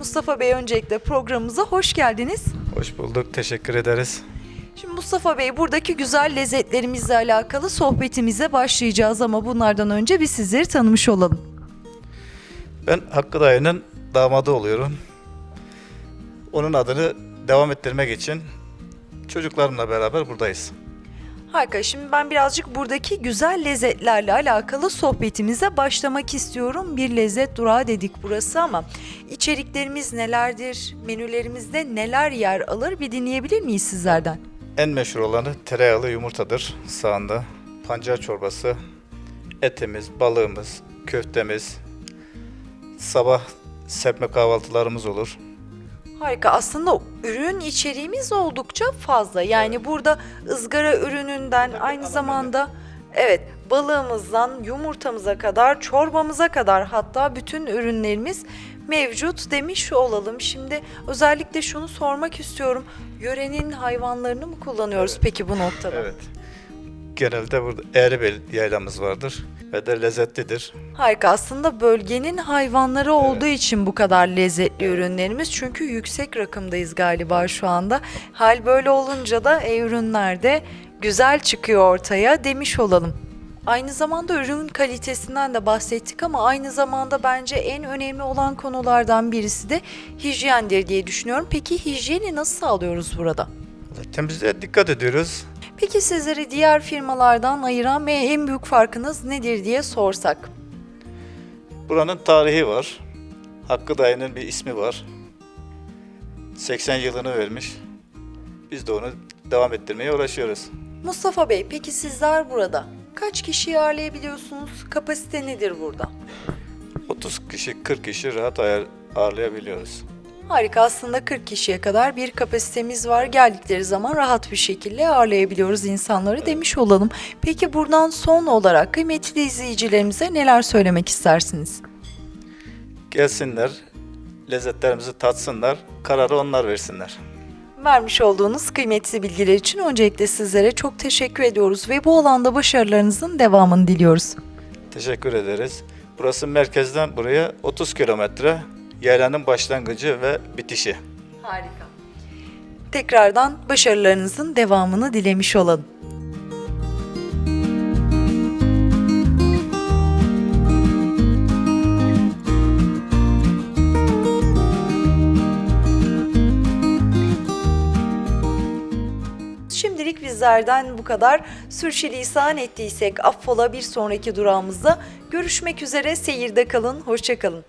Mustafa Bey öncelikle programımıza hoş geldiniz. Hoş bulduk, teşekkür ederiz. Şimdi Mustafa Bey buradaki güzel lezzetlerimizle alakalı sohbetimize başlayacağız ama bunlardan önce bir sizleri tanımış olalım. Ben Hakkı Dayı'nın damadı oluyorum. Onun adını devam ettirmek için çocuklarımla beraber buradayız. Harika. Şimdi ben birazcık buradaki güzel lezzetlerle alakalı sohbetimize başlamak istiyorum. Bir lezzet durağı dedik burası ama içeriklerimiz nelerdir? Menülerimizde neler yer alır? Bir dinleyebilir miyiz sizlerden? En meşhur olanı tereyağlı yumurtadır sağında. Pancar çorbası, etimiz, balığımız, köftemiz, sabah serpme kahvaltılarımız olur. Harika. Aslında ürün içeriğimiz oldukça fazla. Yani burada ızgara ürününden aynı zamanda evet balığımızdan yumurtamıza kadar, çorbamıza kadar hatta bütün ürünlerimiz mevcut demiş olalım. Şimdi özellikle şunu sormak istiyorum. Yörenin hayvanlarını mı kullanıyoruz peki bu noktada? Evet. Genelde burada Eğribel yaylamız vardır ve de lezzetlidir. Harika. Aslında bölgenin hayvanları olduğu için bu kadar lezzetli ürünlerimiz. Çünkü yüksek rakımdayız galiba şu anda. Hal böyle olunca da e, ürünler de güzel çıkıyor ortaya demiş olalım. Aynı zamanda ürün kalitesinden de bahsettik ama aynı zamanda bence en önemli olan konulardan birisi de hijyendir diye düşünüyorum. Peki hijyeni nasıl sağlıyoruz burada? Temizliğe dikkat ediyoruz. Peki sizleri diğer firmalardan ayıran ve en büyük farkınız nedir diye sorsak? Buranın tarihi var. Hakkı Dayı'nın bir ismi var. 80 yılını vermiş. Biz de onu devam ettirmeye uğraşıyoruz. Mustafa Bey, peki sizler burada kaç kişiyi ağırlayabiliyorsunuz? Kapasite nedir burada? 30 kişi, 40 kişi rahat ağırlayabiliyoruz. Harika aslında 40 kişiye kadar bir kapasitemiz var. Geldikleri zaman rahat bir şekilde ağırlayabiliyoruz insanları demiş olalım. Peki buradan son olarak kıymetli izleyicilerimize neler söylemek istersiniz? Gelsinler, lezzetlerimizi tatsınlar, kararı onlar versinler. Vermiş olduğunuz kıymetli bilgiler için öncelikle sizlere çok teşekkür ediyoruz ve bu alanda başarılarınızın devamını diliyoruz. Teşekkür ederiz. Burası merkezden buraya 30 kilometre. Yaylanın başlangıcı ve bitişi. Harika. Tekrardan başarılarınızın devamını dilemiş olalım. Şimdilik bizlerden bu kadar. Sürçülisan ettiysek affola bir sonraki durağımızda görüşmek üzere. Seyirde kalın, hoşça kalın.